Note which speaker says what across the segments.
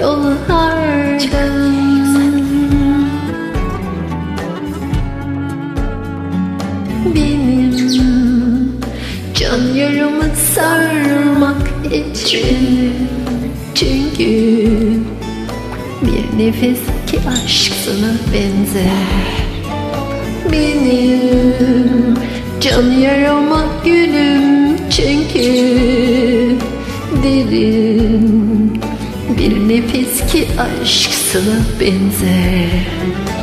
Speaker 1: yolu harcan Benim can yaramı sarmak için. Çünkü bir nefes ki aşk sana benzer. Benim can yarama gülüm çünkü bir nefes ki aşk sana benzer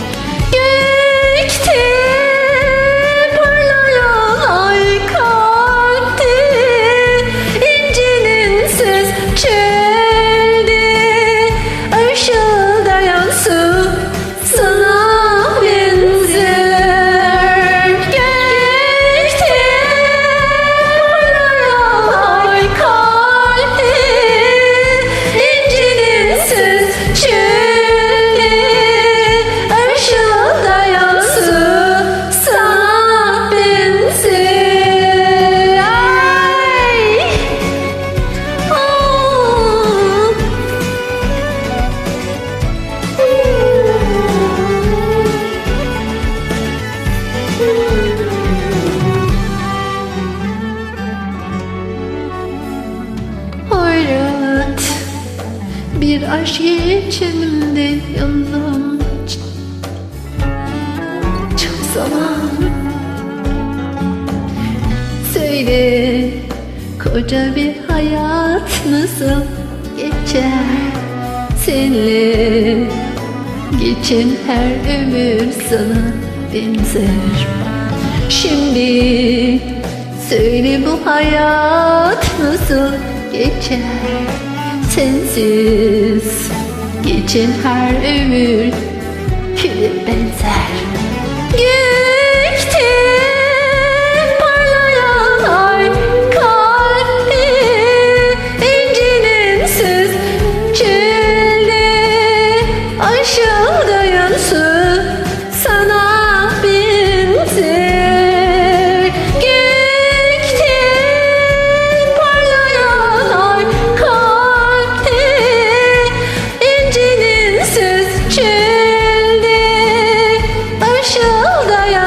Speaker 1: bir aşk içimde yandım Çok zaman. Söyle koca bir hayat nasıl geçer? Seninle geçen her ömür sana benzer. Şimdi söyle bu hayat nasıl geçer Sensiz. Geçen her ömür küle benzer Oh ya.